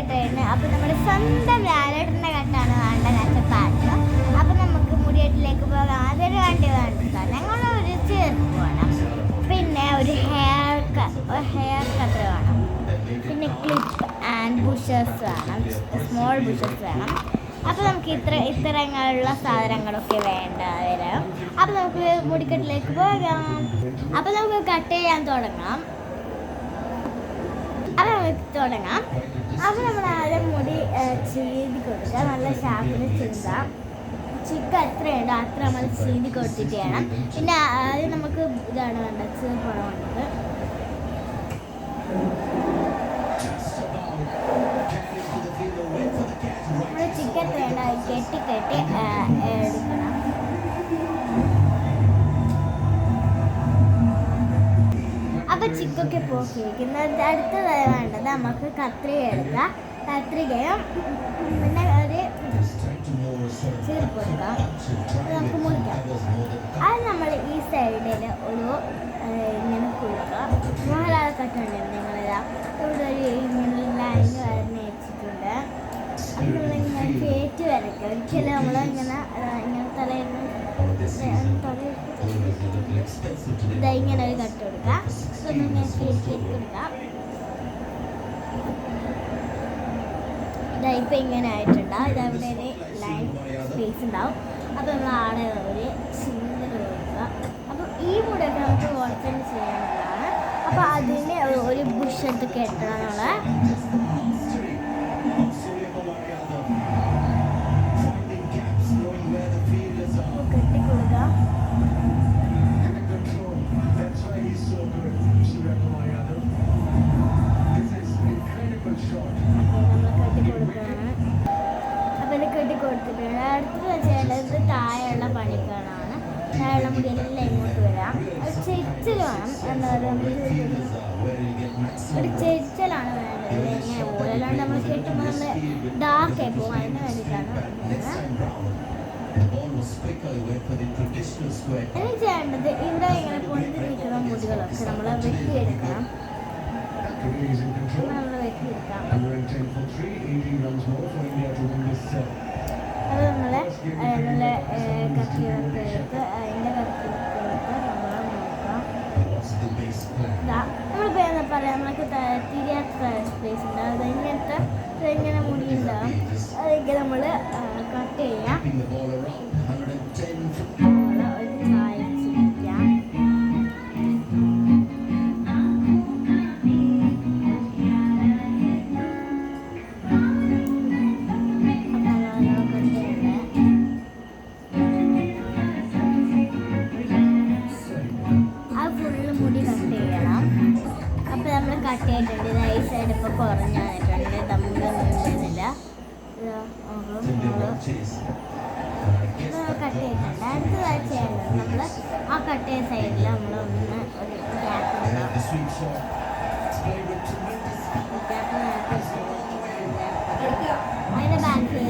കെട്ടായിരുന്നു അപ്പോൾ നമ്മുടെ സ്വന്തം ലാലേട്ടന്റെ കെട്ടാണ് വേണ്ട കച്ചപ്പാട്ട് അപ്പോൾ നമുക്ക് മുടിയേട്ടിലേക്ക് പോകാം. അതൊരു വണ്ടി വേണ്ടിട്ടാണ് ഞങ്ങൾ ഒരു ചെറുപ്പ് വേണം പിന്നെ ഒരു ഹെയർ ഒരു ഹെയർ കട്ടർ വേണം. പിന്നെ ക്ലിപ്പ് ആൻഡ് ബുഷേഴ്സ് വേണം. സ്മോൾ ബുഷേഴ്സ് വേണം. അപ്പോൾ നമുക്ക് ഇത്ര ഇത്തരങ്ങളുള്ള സാധനങ്ങളൊക്കെ വേണ്ട വരും. അപ്പോൾ നമുക്ക് മുടിക്കെട്ടിലേക്ക് പോകാം. അപ്പോൾ നമുക്ക് കട്ട് ചെയ്യാൻ തുടങ്ങാം. അപ്പോൾ നമുക്ക് തുടങ്ങാം. അപ്പോൾ നമ്മൾ ആദ്യം മുടി ചീതി കൊടുക്കുക. നല്ല ഷാപ്പിൽ ചീന്താം ചിക്ക എത്രയുണ്ടോ അത്ര നമ്മൾ ചീതി കൊടുത്തിട്ട് ചെയ്യണം പിന്നെ ആദ്യം നമുക്ക് ഇതാണ് വേണ്ടത് ചീർപ്പണം വേണ്ടത് നമ്മൾ ചിക്കൻ വേണ്ട കെട്ടി കെട്ടി ചിക്കൊക്കെ പോക്കിയിരിക്കുന്നത് അടുത്തതായി വേണ്ടത് നമുക്ക് കത്രിക എടുക്കാം. കത്രികയും പിന്നെ ഒരു ചീർപ്പ് എടുക്കാം. നമുക്ക് മുറിക്കാം. അത് നമ്മൾ ഈ സൈഡിൽ ഒരു ഇങ്ങനെ കൊടുക്കാം. മോഹൻലാൽ കട്ടുണ്ട് നിങ്ങളിതാ. ഇവിടെ ഒരു ഇങ്ങനെ ലൈൻ വരഞ്ഞ് വെച്ചിട്ടുണ്ട്. അപ്പോൾ ഇങ്ങനെ കയറ്റി വരയ്ക്കുക ഒരിക്കലും നമ്മൾ ഇങ്ങനെ ഇങ്ങനെ തലയിൽ തലയിൽ ഇതാ ഇങ്ങനെ ഒരു കട്ട് കൊടുക്കുക ഇങ്ങനെ കയറ്റി കയറ്റി കൊടുക്കാം ഇതാ ഇപ്പം ഇങ്ങനെ ആയിട്ടുണ്ടാവും ഇതവിടെ ഒരു ലൈൻ സ്പേസ് ഉണ്ടാവും. അപ്പോൾ നമ്മൾ ആടെ ഒരു സിലിണ്ടർ കൊടുക്കുക അപ്പോൾ ഈ മുടൊക്കെ നമുക്ക് കുറച്ചുകൊണ്ട് ചെയ്യാനുള്ളതാണ്. അപ്പോൾ അതിന് ഒരു- ബുഷ് എടുത്ത് കെട്ടണം നമ്മളെ കൊടുത്തിട്ടുണ്ട്. അടുത്ത് വെച്ചത് താഴെയുള്ള പണിക്കാണ് നമുക്ക് മുടിയെല്ലാം ഇങ്ങോട്ട് വരാം. ഒരു വേണം എന്താ പറയുക ഒരു ചെച്ചലാണ് വേണ്ടത്. ഇങ്ങനെ ഊരല്ലാണ്ട് നമ്മൾ കെട്ടുമ്പോൾ നമ്മൾ ഡാർക്ക് ആയി പോകും. അതിന് വേണ്ടിയിട്ടാണ് ഇനി ചെയ്യേണ്ടത് ഇവിടെ ഇങ്ങനെ പൊന്തി നിൽക്കുന്ന മുടികളൊക്കെ നമ്മൾ വെട്ടി എടുക്കണം നമ്മൾ വെട്ടിയെടുക്കാം. എടുക്കാം നമ്മൾ നല്ല കത്തിയൊക്കെ എടുത്ത് അതിന്റെ കത്തിയൊക്കെ നമ്മൾ നോക്കാം. നമ്മളിപ്പോൾ എന്താ പറയുക നമ്മൾക്ക് ത- തിരിയാത്ത സ്പേസ് ഉണ്ട്. അത് ഇങ്ങനത്തെ മുടി ഉണ്ടാവും അതൊക്കെ നമ്മൾ കട്ട് ചെയ്യാം. അപ്പോൾ നമ്മൾ കട്ട് ചെയ്തിട്ടുണ്ട് ഇത് ഈ സൈഡ് ഇപ്പോൾ കുറഞ്ഞു വന്നിട്ടുണ്ട് തമ്മിലൊന്നും ചെയ്യുന്നില്ല കട്ട് ചെയ്തിട്ടുണ്ട് അടുത്തതായി ചെയ്യേണ്ടത് നമ്മൾ ആ കട്ട് ചെയ്ത സൈഡിൽ നമ്മൾ ഒന്ന് ഒരു അതിന്റെ ബാക്കിൽ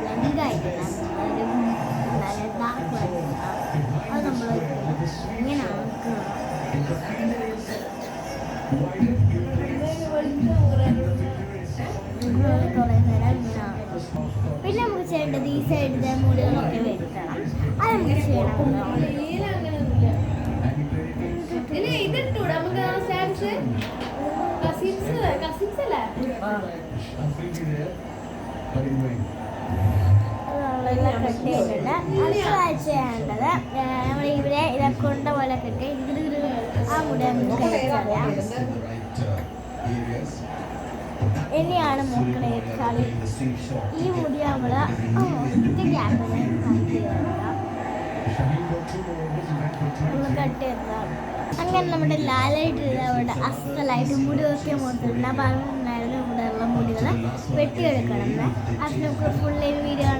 ബ്ലഡ് ആയിട്ടുണ്ടാകും ഒരു ആയിട്ടുണ്ടാകും അത് നമ്മൾ ഇങ്ങനെ ആക്കണം പിന്നെ നമുക്ക് ചെയ്യേണ്ടത് ഈ സൈഡിലെ മുടികളൊക്കെ വെട്ടണം അത് നമുക്ക് ചെയ്യണം കട്ട് ചെയ്യേണ്ടത് നമ്മൾ ഇവിടെ ഇതൊക്കെ കൊണ്ട പോലെ കെട്ടി ഇതിൽ ഇനിയാണ് മൂക്കളെ കളി. ഈ മുടി നമ്മൾ അങ്ങനെ നമ്മുടെ ലാലായിട്ട് അവിടെ അസ്തലായിട്ട് മുടി ഒക്കെ മുട്ടിട്ടുണ്ട് അപ്പം അതുണ്ടായിരുന്നു ഇവിടെ ഉള്ള മുടികൾ വെട്ടിയെടുക്കണം അത് നമുക്ക് ഫുൾ വീഡിയോ